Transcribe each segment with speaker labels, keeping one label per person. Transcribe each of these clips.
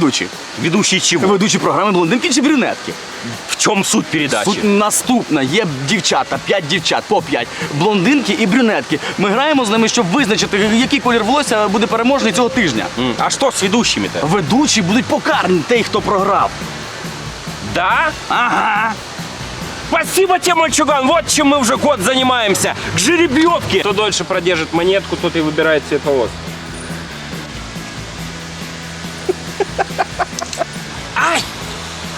Speaker 1: мы?
Speaker 2: Ми ведучі.
Speaker 1: Ведущие чего?
Speaker 2: Ведучі програми блондинки чи брюнетки.
Speaker 1: В чем суть передачи?
Speaker 2: Тут наступна є дівчата, п'ять дівчат, по п'ять. Блондинки і брюнетки. Ми граємо з ними, щоб визначити, який колір волосся буде переможний цього тижня.
Speaker 1: М, А что с ведущими-то?
Speaker 2: Ведучі будуть покарані той, хто програв.
Speaker 1: Да?
Speaker 2: Ага.
Speaker 1: Спасибо тебе, мальчуган. Вот чем мы уже год занимаемся. К жеребьевке. Кто дольше продержит монетку, тот и выбирает цвет волос. Ай!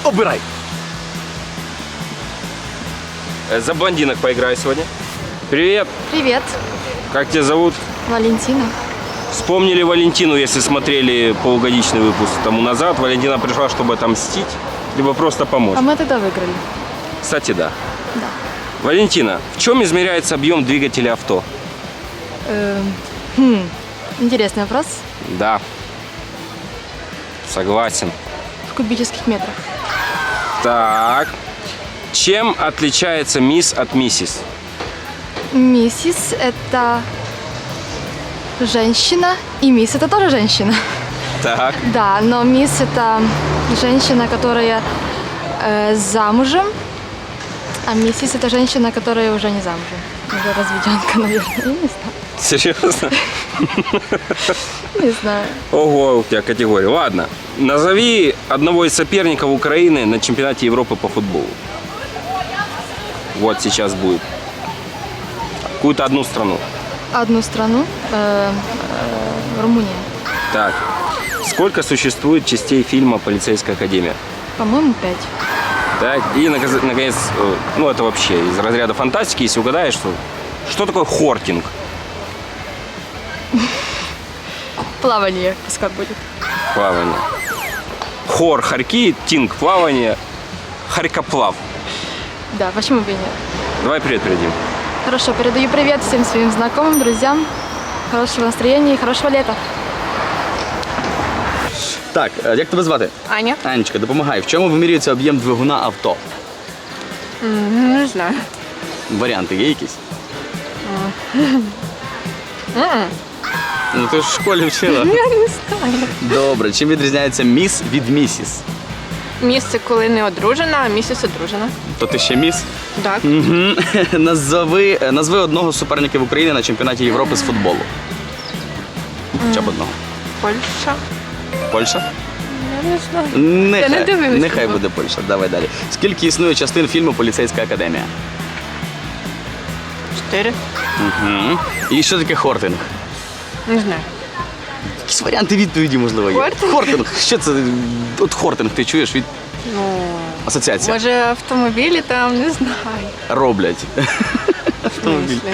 Speaker 2: Обирай.
Speaker 1: Э, За блондинок поиграй сегодня. Привет.
Speaker 3: Привет,
Speaker 1: Как тебя зовут?
Speaker 3: Валентина.
Speaker 1: Вспомнили Валентину, если смотрели полугодичный выпуск тому назад. Валентина пришла, чтобы отомстить, либо просто помочь.
Speaker 3: А мы тогда выиграли.
Speaker 1: Кстати, да.
Speaker 3: Да.
Speaker 1: Валентина, в чем измеряется объем двигателя авто?
Speaker 3: Эм, хм, интересный вопрос.
Speaker 1: Да. Согласен.
Speaker 3: В кубических метрах.
Speaker 1: Так. Чем отличается мисс от миссис?
Speaker 3: Миссис – это женщина, и мисс – это тоже женщина.
Speaker 1: Так.
Speaker 3: Да, но мисс – это женщина, которая э, замужем, а миссис – это женщина, которая уже не замужем. Уже разведенка, наверное. Я не знаю.
Speaker 1: Серьезно?
Speaker 3: Не знаю.
Speaker 1: Ого, у тебя категория. Ладно. Назови одного из соперников Украины на чемпионате Европы по футболу. Вот сейчас будет. Какую-то одну страну.
Speaker 3: Одну страну э, э, Румыния.
Speaker 1: Так. Сколько существует частей фильма «Полицейская академия»?
Speaker 3: По-моему, пять.
Speaker 1: Так, и наконец, э, ну это вообще из разряда фантастики, если угадаешь, что, что такое хортинг?
Speaker 3: Плавание пускай будет.
Speaker 1: Плавание Хор, хорьки, тинг, плавание, харькоплав.
Speaker 3: Да, почему бы и нет?
Speaker 1: Давай привет передадим.
Speaker 3: Хорошо, передаю привет всем своим знакомым, друзьям. Хорошего настроения и хорошего лета.
Speaker 2: Так, е, як тебе звати?
Speaker 4: Аня?
Speaker 2: Анечка, допомагай. В чому вимірюється об'єм двигуна авто?
Speaker 4: Не знаю.
Speaker 2: Варіанти є якісь? Ну ти ж в школі вчила.
Speaker 4: Я не знаю.
Speaker 2: Добре, чим відрізняється міс від місіс?
Speaker 4: Місце, коли не одружена, а місяць одружена.
Speaker 2: То ти ще міс?
Speaker 4: Так.
Speaker 2: Угу. Назови, назви одного з суперників України на чемпіонаті Європи з футболу. Хоча б одного.
Speaker 4: Польща.
Speaker 2: Польща?
Speaker 4: Я не знаю.
Speaker 2: Нехай,
Speaker 4: не дивилась
Speaker 2: нехай
Speaker 4: футбол.
Speaker 2: буде Польща. Давай далі. Скільки існує частин фільму Поліцейська академія?
Speaker 4: Чотири.
Speaker 2: Угу. І що таке хортинг?
Speaker 4: Не знаю.
Speaker 2: Якісь варіанти відповіді, можливо, є.
Speaker 4: Хортинг?
Speaker 2: Хортинг. Що це? От хортинг, ти чуєш від
Speaker 4: Ну,
Speaker 2: асоціація?
Speaker 4: може автомобілі там, не знаю.
Speaker 2: Роблять.
Speaker 4: В
Speaker 2: Автомобіль.
Speaker 4: смислі?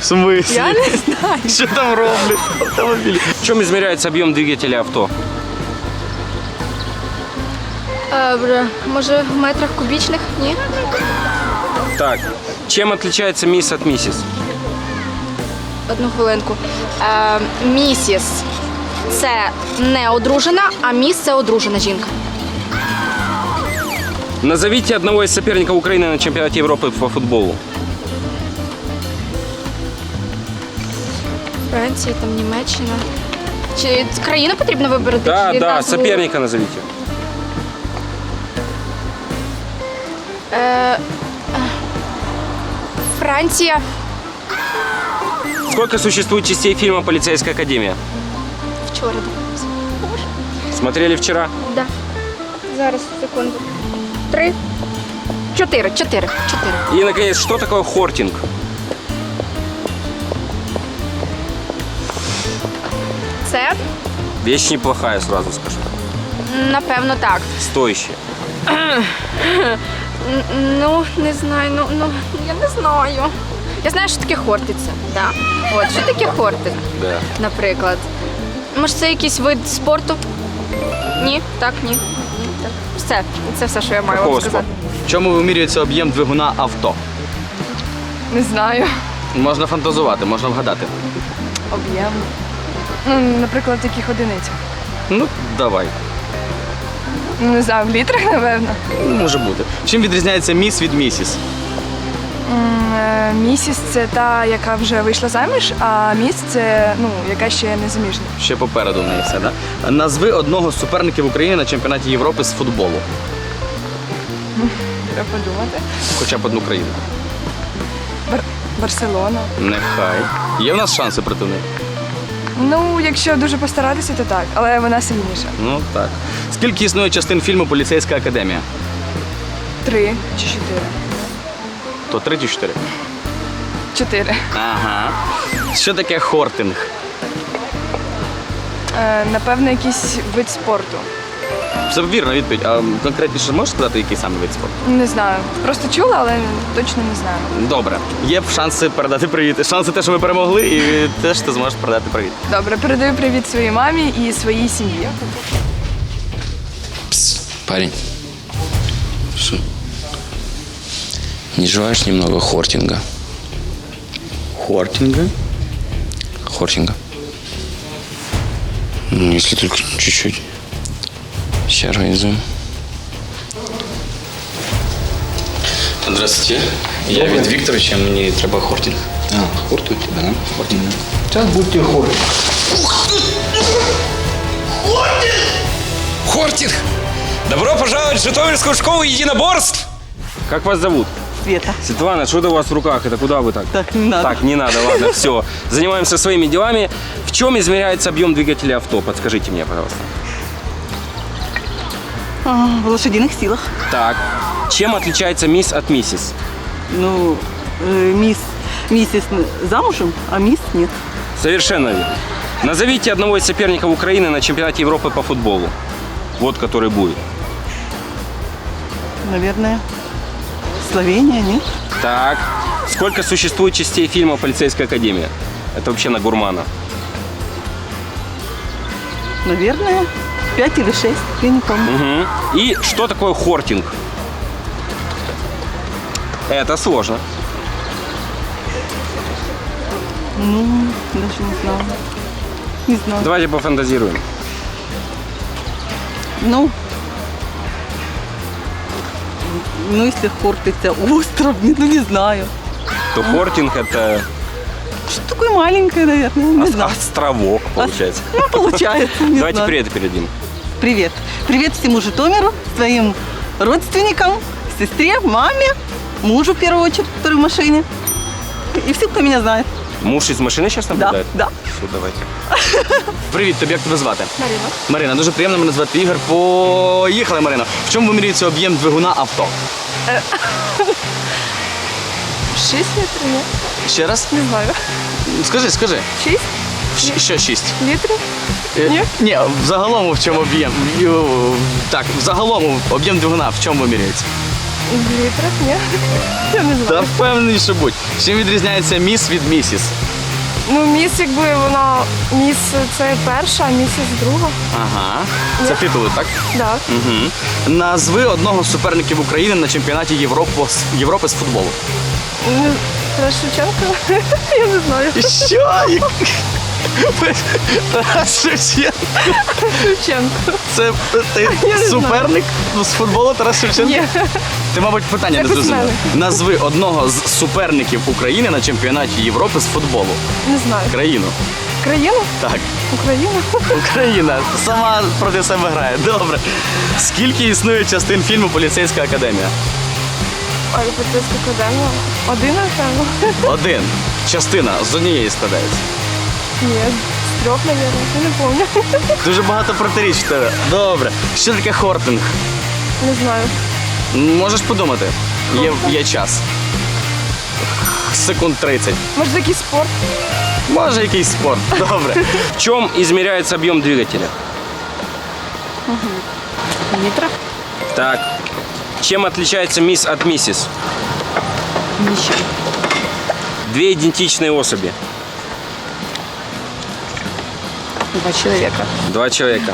Speaker 2: В смислі?
Speaker 4: Я не знаю.
Speaker 2: Що там роблять? Автомобілі.
Speaker 1: В чем измеряется объем двигателя авто?
Speaker 3: Е, може в метрах кубічних? Ні?
Speaker 1: Так. Чем отличается мисс от миссис?
Speaker 3: Одну хвилинку. Е, місіс це не одружена, а міс це одружена жінка.
Speaker 1: Назовите одного из соперников Украины на чемпионате Европы по футболу.
Speaker 3: Франція, там Німеччина. Чи країну потрібно вибрати?
Speaker 1: Да,
Speaker 3: чи
Speaker 1: да,
Speaker 3: назву?
Speaker 1: соперника назовите.
Speaker 3: Е, е, Франція.
Speaker 1: Сколько существует частей фильма «Полицейская академия»?
Speaker 3: Вчора дивилася.
Speaker 1: Смотрели вчера?
Speaker 3: Да. Зараз, секунду. Три. Чотири, чотири, чотири.
Speaker 1: И, наконец, что такое хортинг?
Speaker 3: Це,
Speaker 1: Вещь неплохая, сразу скажу.
Speaker 3: напевно, так.
Speaker 1: Стоящая.
Speaker 3: Н- Ну, не знаю, ну, ну, я не знаю. Я знаю, що таке хортиця. Да. От, що таке хортинг,
Speaker 1: Да.
Speaker 3: наприклад. Може, це якийсь вид спорту? Ні? Так, ні. Ні, так. Все. Це все, що я маю
Speaker 1: Какого
Speaker 3: вам сказати.
Speaker 2: В чому вимірюється об'єм двигуна авто?
Speaker 4: Не знаю.
Speaker 2: Можна фантазувати, можна вгадати.
Speaker 4: Об'єм. Ну, наприклад, яких одиницях?
Speaker 2: Ну, давай.
Speaker 4: Ну, не знаю, в літрах, напевно.
Speaker 2: Може бути. Чим відрізняється міс від місіс?
Speaker 4: Е, Місіс це та, яка вже вийшла заміж, а міс це ну, яка ще не заміжня.
Speaker 2: Ще попереду в неї все, да? Назви одного з суперників України на чемпіонаті Європи з футболу.
Speaker 4: Треба подумати.
Speaker 2: Хоча б одну країну.
Speaker 4: Бар- Барселона.
Speaker 2: Нехай. Є в нас шанси проти них?
Speaker 4: Ну, якщо дуже постаратися, то так, але вона сильніша.
Speaker 2: Ну так. Скільки існує частин фільму Поліцейська академія?
Speaker 4: Три чи чотири.
Speaker 2: То три чи чотири?
Speaker 4: Чотири.
Speaker 2: Ага. Що таке хортинг?
Speaker 4: Е, напевно, якийсь вид спорту.
Speaker 2: Це вірна відповідь. А конкретніше можеш сказати, який саме вид спорту?
Speaker 4: Не знаю. Просто чула, але точно не знаю.
Speaker 2: Добре. Є шанси передати привіт. Шанси те, що ми перемогли, і теж ти зможеш передати привіт.
Speaker 4: Добре, передаю привіт своїй мамі і своїй сім'ї.
Speaker 5: Пс, парень. Что? Не желаешь немного хортинга?
Speaker 2: Хортинга?
Speaker 5: Хортинга? Ну, если только чуть-чуть. Сейчас организуем. Здравствуйте. Я Вит Викторович, а мне треба хортинг. А, хорт у тебя, да? Хортинг.
Speaker 6: Сейчас будьте хоры.
Speaker 1: Хортинг! Добро пожаловать в Житомирскую школу единоборств! Как вас зовут?
Speaker 7: Света.
Speaker 1: Светлана, что это у вас в руках? Это куда вы так?
Speaker 7: Так, не надо.
Speaker 1: Так, не надо, ладно, все. Занимаемся своими делами. В чем измеряется объем двигателя авто? Подскажите мне, пожалуйста.
Speaker 7: А, в лошадиных силах.
Speaker 1: Так. Чем отличается мисс от миссис?
Speaker 7: Ну, э, мисс, миссис замужем, а мисс нет.
Speaker 1: Совершенно верно. Назовите одного из соперников Украины на чемпионате Европы по футболу. Вот который будет.
Speaker 7: Наверное, Словения, нет?
Speaker 1: Так. Сколько существует частей фильма «Полицейская академия»? Это вообще на гурмана.
Speaker 7: Наверное, пять или шесть, я не помню.
Speaker 1: Мгм. И что такое хортинг? Это сложно.
Speaker 7: Ну, даже не знаю. Не знаю.
Speaker 1: Давайте пофантазируем.
Speaker 7: Ну, ну, если хортится остров, ну, не знаю.
Speaker 1: То хортинг это
Speaker 7: Что такое маленькое, наверное, не
Speaker 1: ос-
Speaker 7: знаю.
Speaker 1: островок, получается.
Speaker 7: Ну, получается, не
Speaker 1: Давайте
Speaker 7: знаю.
Speaker 1: привет передадим.
Speaker 7: Привет. Привет всему Житомиру, своим родственникам, сестре, маме, мужу в первую очередь, который в машине. И всем, кто меня знает.
Speaker 1: Муж из машины сейчас наблюдает?
Speaker 7: да.
Speaker 1: Все, давайте.
Speaker 2: Привіт, тобі як тебе звати?
Speaker 4: Марина.
Speaker 2: Марина, дуже приємно мене звати Ігор. Поїхали, Марина. В чому вимірюється об'єм двигуна авто?
Speaker 4: Шість літрів? Ні?
Speaker 2: Ще раз?
Speaker 4: Не знаю.
Speaker 2: Скажи, скажи.
Speaker 4: Шість
Speaker 2: Щ- Що шість?
Speaker 4: літрів?
Speaker 2: Е,
Speaker 4: Ні?
Speaker 2: Ні, взагалом в чому об'єм? Ю, Так, взагалом об'єм двигуна в чому вимірюється?
Speaker 4: В літрах? Ні. Я не
Speaker 2: Та
Speaker 4: знаю.
Speaker 2: впевнений, що будь. Чим відрізняється міс від місіс?
Speaker 4: Ну, міс, якби вона міс це перша, а місіс друга.
Speaker 2: Ага. Це титули, так?
Speaker 4: Так.
Speaker 2: Угу. Назви одного з суперників України на чемпіонаті Європи, Європи з футболу.
Speaker 4: Ну, Я не знаю.
Speaker 2: Що? Тарас Шевченко.
Speaker 4: Шевченко.
Speaker 2: Це ти суперник з футболу Тарас Шевченко?
Speaker 4: Ні.
Speaker 2: Ти, мабуть, питання не зрозумів. Назви одного з суперників України на чемпіонаті Європи з футболу.
Speaker 4: Не знаю.
Speaker 2: Країну.
Speaker 4: Країну?
Speaker 2: Так.
Speaker 4: Україна?
Speaker 2: Україна сама проти себе грає. Добре. Скільки існує частин фільму Поліцейська академія?
Speaker 4: Ой, поліцейська академія. Один, напевно.
Speaker 2: Один. Частина з однієї складається.
Speaker 4: Ні, з трьох, мабуть. Я не пам'ятаю.
Speaker 2: Дуже багато протиріч в тебе. Добре. Що таке хортинг?
Speaker 4: Не знаю.
Speaker 2: Можеш подумати. Є, є час. Секунд 30.
Speaker 4: Може, якийсь спорт?
Speaker 2: Може якийсь спорт. Добре.
Speaker 1: В чем измеряется объем двигателя?
Speaker 7: Литрах?
Speaker 1: Так. Чем отличается мисс от миссис?
Speaker 7: Ничем.
Speaker 1: Две идентичные особи.
Speaker 4: Два чоловіка.
Speaker 1: Два человека.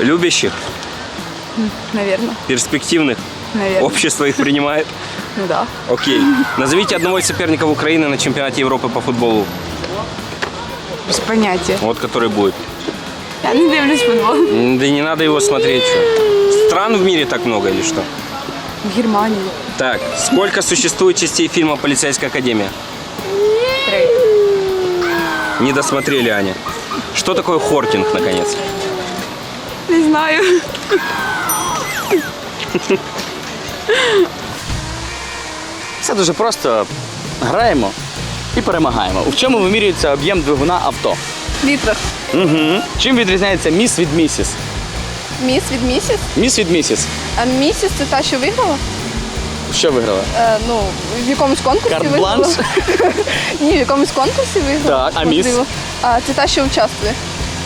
Speaker 1: Любящих,
Speaker 4: Наверное.
Speaker 1: перспективных.
Speaker 4: Наверное.
Speaker 1: Общество их принимает.
Speaker 4: Ну да.
Speaker 1: Окей. Назовите одного из соперников Украины на чемпионате Европы по футболу.
Speaker 4: Без поняття.
Speaker 1: Вот который будет.
Speaker 4: Я не дивлюсь футбол.
Speaker 1: М, Да и не надо его смотреть. Что. Стран в мире так много или что?
Speaker 8: В Германії.
Speaker 1: Так, сколько существует частей фильма «Полицейская академия»?
Speaker 8: Три.
Speaker 1: Не досмотрели, Аня. Что такое хортинг, наконец?
Speaker 8: Не знаю.
Speaker 2: Все дуже просто. Граємо і перемагаємо. У чому вимірюється об'єм двигуна авто?
Speaker 9: Літрах.
Speaker 2: Угу. Чим відрізняється міс від місіс?
Speaker 9: Міс від місіс.
Speaker 2: Міс від місіс.
Speaker 9: А місіс це та, що виграла?
Speaker 2: Що виграла?
Speaker 9: Е, ну, в якомусь конкурсі
Speaker 2: Карт-бланш?
Speaker 9: виграла. Ні, в якомусь конкурсі виграла.
Speaker 2: Так, а міс?
Speaker 9: можливо. А це та, що участвує.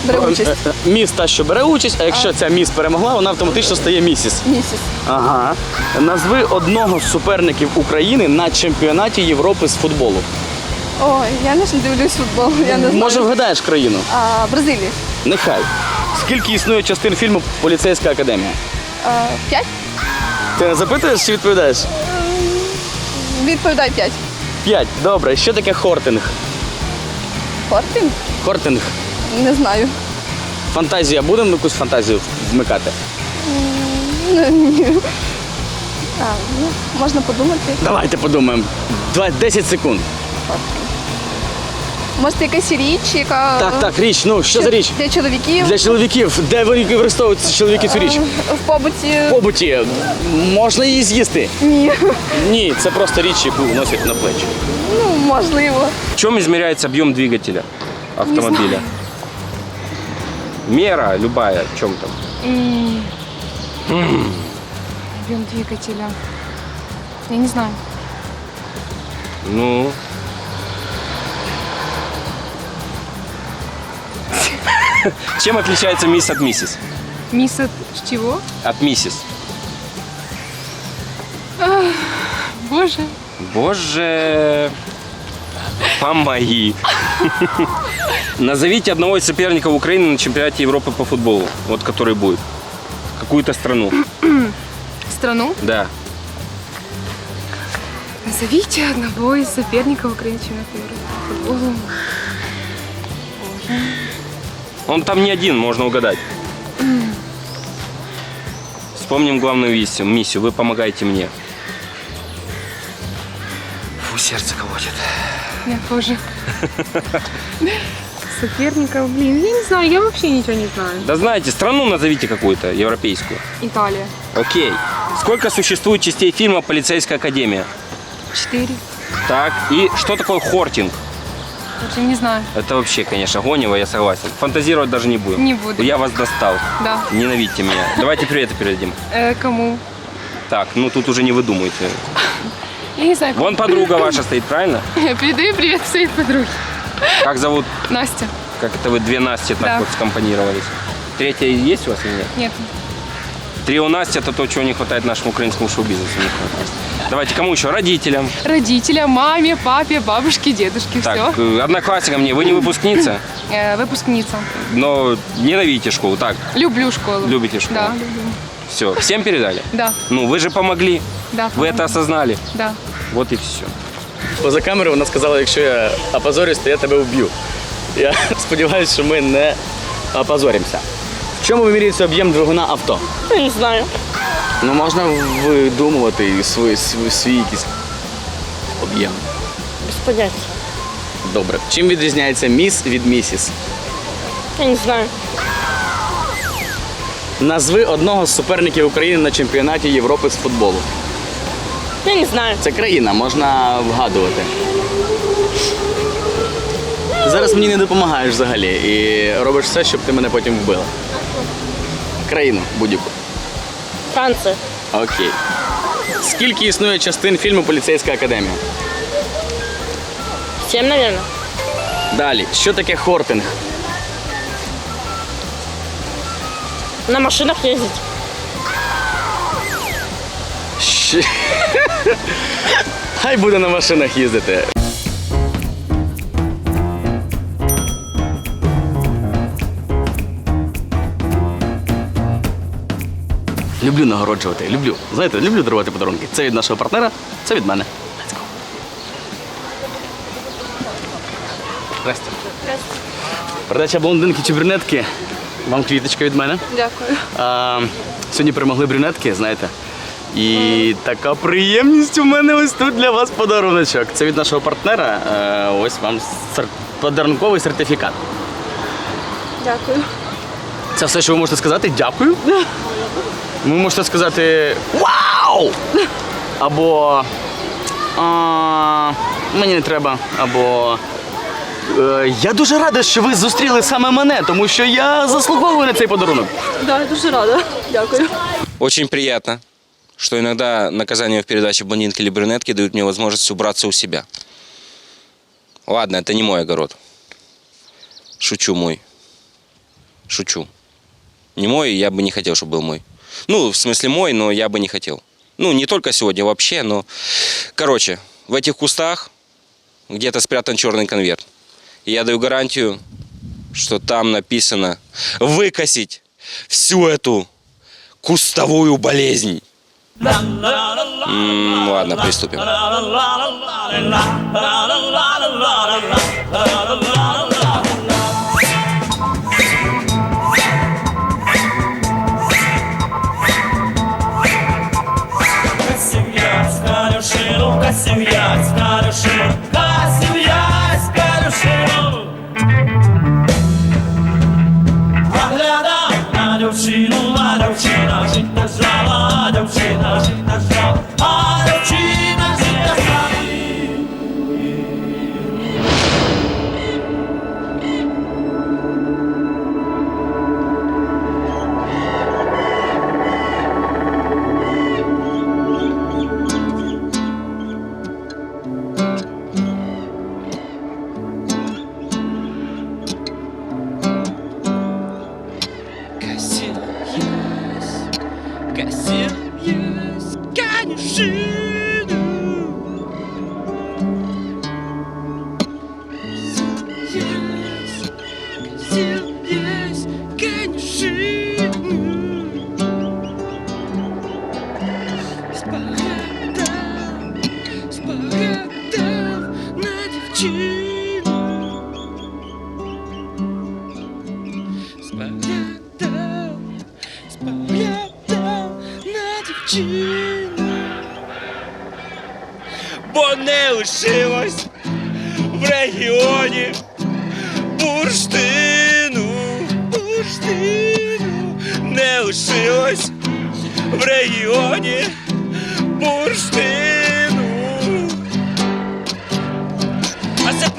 Speaker 9: Бере участь.
Speaker 2: Е, е, Міс та, що бере участь, а якщо ця міс перемогла, вона автоматично стає місіс.
Speaker 9: Місіс.
Speaker 2: Ага. Назви одного з суперників України на чемпіонаті Європи з футболу.
Speaker 9: Ой, я не ж не дивлюсь футбол, я не знаю.
Speaker 2: Може, вгадаєш країну?
Speaker 9: А, Бразилія.
Speaker 2: Нехай. Скільки існує частин фільму Поліцейська академія?
Speaker 9: А, п'ять?
Speaker 2: Ти не запитуєш чи відповідаєш?
Speaker 9: Відповідай п'ять.
Speaker 2: П'ять. Добре. Що таке хортинг?
Speaker 9: Хортинг?
Speaker 2: Хортинг.
Speaker 9: Не знаю.
Speaker 2: Фантазія. Будемо якусь фантазію вмикати?
Speaker 9: Ні. А, ну, можна подумати.
Speaker 2: Давайте подумаємо. Два- 10 секунд.
Speaker 9: Може, якась річ, яка
Speaker 2: Так, так, річ. Ну, що за річ?
Speaker 9: для чоловіків
Speaker 2: Для чоловіків. Де вони використовують чоловіки цю річ?
Speaker 9: в побуті.
Speaker 2: В побуті. Можна її з'їсти?
Speaker 9: Ні.
Speaker 2: Ні, це просто річ, яку носять на плечі.
Speaker 9: Ну, можливо.
Speaker 1: В чем измеряется объем двигателя автомобиля? Мера любая, в чем там?
Speaker 8: Об'єм двигателя. Я не знаю.
Speaker 1: Ну. Чем отличается мисс от миссис?
Speaker 8: Міс от чого?
Speaker 1: От миссис.
Speaker 8: Боже.
Speaker 1: Боже, помоги. Назовите одного из соперников Украины на чемпионате Европы по футболу, вот который будет. Какую-то страну.
Speaker 8: Страну.
Speaker 1: Да.
Speaker 8: Назовите одного из соперников Украины чемпионата Европы по футболу.
Speaker 1: Он там не один, можно угадать. Вспомним главную миссию. миссию. Вы помогаете мне. Фу, сердце колотит.
Speaker 8: Я тоже. Соперников, блин, я не знаю, я вообще ничего не знаю.
Speaker 1: Да знаете, страну назовите какую-то европейскую.
Speaker 8: Италия.
Speaker 1: Окей. Сколько существует частей фильма «Полицейская академия»?
Speaker 8: Четыре.
Speaker 1: Так, и что такое хортинг?
Speaker 8: Вообще не знаю.
Speaker 1: Это вообще, конечно, гонево, я согласен. Фантазировать даже не будем.
Speaker 8: Не буду.
Speaker 1: Я вас достал.
Speaker 8: Да.
Speaker 1: Ненавидьте меня. Давайте привет передадим.
Speaker 8: Э, кому?
Speaker 1: Так, ну тут уже не выдумайте.
Speaker 8: Я не знаю.
Speaker 1: Вон подруга ваша стоит, правильно?
Speaker 8: Я передаю привет своей подруге.
Speaker 1: Как зовут?
Speaker 8: Настя.
Speaker 1: Как это вы две Насти так
Speaker 8: Да.
Speaker 1: вот скомпонировались? Третья есть у вас или нет?
Speaker 8: Нет.
Speaker 1: Трио Настя это то, чего не хватает нашему украинскому шоу-бизнесу. Не хватает. Давайте, кому еще? Родителям.
Speaker 8: Родителям, маме, папе, бабушке, дедушке.
Speaker 1: Так,
Speaker 8: Все.
Speaker 1: э, одноклассникам мне. Вы не выпускница,
Speaker 8: Э, выпускница.
Speaker 1: но ненавидите школу. Так,
Speaker 8: Люблю школу.
Speaker 1: Любите школу?
Speaker 8: Да, люблю.
Speaker 1: все. Всем передали?
Speaker 8: Да,
Speaker 1: Ну, вы же помогли.
Speaker 8: да.
Speaker 1: Вы это осознали.
Speaker 8: Да.
Speaker 1: Вот и все.
Speaker 2: Поза камерою вона сказала, якщо я опозорюсь, то я тебе вб'ю. Я сподіваюся, що ми не опозорімося. В чому вимірюється об'єм двигуна авто?
Speaker 9: Я не знаю.
Speaker 2: Ну можна видумувати свій, свій, свій якийсь об'єм.
Speaker 9: Без поняття.
Speaker 2: Добре. Чим відрізняється міс від місіс?
Speaker 9: Я не знаю.
Speaker 2: Назви одного з суперників України на чемпіонаті Європи з футболу.
Speaker 9: Я не знаю.
Speaker 2: Це країна, можна вгадувати. Зараз мені не допомагаєш взагалі і робиш все, щоб ти мене потім вбила. Країну будь-яку.
Speaker 9: Франція.
Speaker 2: Окей. Скільки існує частин фільму Поліцейська академія?
Speaker 9: Сім, мабуть.
Speaker 2: Далі, що таке хортинг?
Speaker 9: На машинах їздять.
Speaker 2: Щ- Хай буде на машинах їздити. Люблю нагороджувати, люблю. Знаєте, люблю дарувати подарунки. Це від нашого партнера, це від мене. Let's go. Здрасте. Передача блондинки чи брюнетки. Вам квіточка від мене.
Speaker 9: Дякую.
Speaker 2: А, сьогодні перемогли брюнетки, знаєте. І така приємність у мене ось тут для вас подаруночок. Це від нашого партнера. Е, Ось вам сер- подарунковий сертифікат.
Speaker 4: Дякую.
Speaker 2: Це все, що ви можете сказати. Дякую. Ви можете сказати Вау! Або а, мені не треба, або е, я дуже рада, що ви зустріли саме мене, тому що я заслуговую на цей подарунок.
Speaker 4: Да, дуже рада. Дякую.
Speaker 1: Очень приятно, что иногда наказания в передаче «Блондинки или брюнетки» дают мне возможность убраться у себя. Ладно, это не мой огород. Шучу мой. Шучу. Не мой, я бы не хотел, чтобы был мой. Ну, в смысле мой, но я бы не хотел. Ну, не только сегодня, вообще, но... Короче, в этих кустах где-то спрятан черный конверт. И я даю гарантию, что там написано выкосить всю эту кустовую болезнь. М, ладно, приступим.
Speaker 6: калюшину, косів'ясь, калюшину, косів'ясь, калюшину. Поглядав на дівчину, а дівчина життя жала, а дівчина життя жала,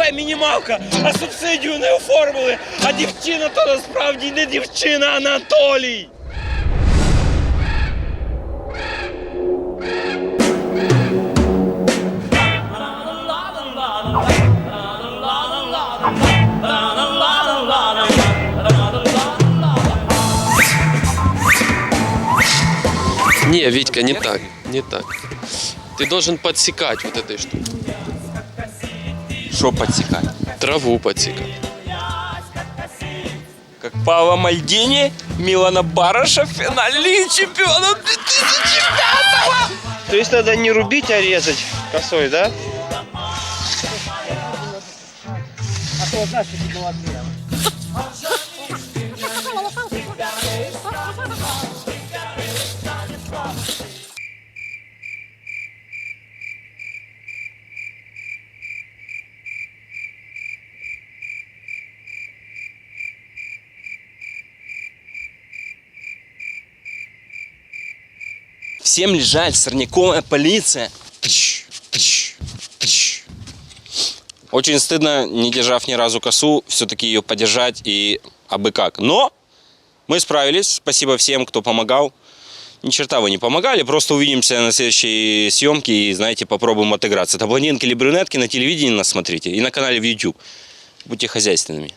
Speaker 1: АЗП мінімалка, а субсидію не оформили, а дівчина то насправді не дівчина, а Анатолій.
Speaker 10: Не, Витька, не так, не так. Ты должен подсекать вот этой штукой.
Speaker 1: Що підсікати?
Speaker 10: Траву подсекать.
Speaker 1: Как Павла Мальдини, Милана Барыша в финале Лиги Чемпионов 2005
Speaker 11: То есть надо не рубить, а резать косой, да?
Speaker 1: Всем лежать, сорняковая полиция. Тыщ, тыщ. Очень стыдно, не держав ни разу косу, все-таки ее подержать и абы как. Но мы справились. Спасибо всем, кто помогал. Ни черта вы не помогали, просто увидимся на следующей съемке и, знаете, попробуем отыграться. Это блондинки или брюнетки на телевидении нас смотрите и на канале в YouTube. Будьте хозяйственными.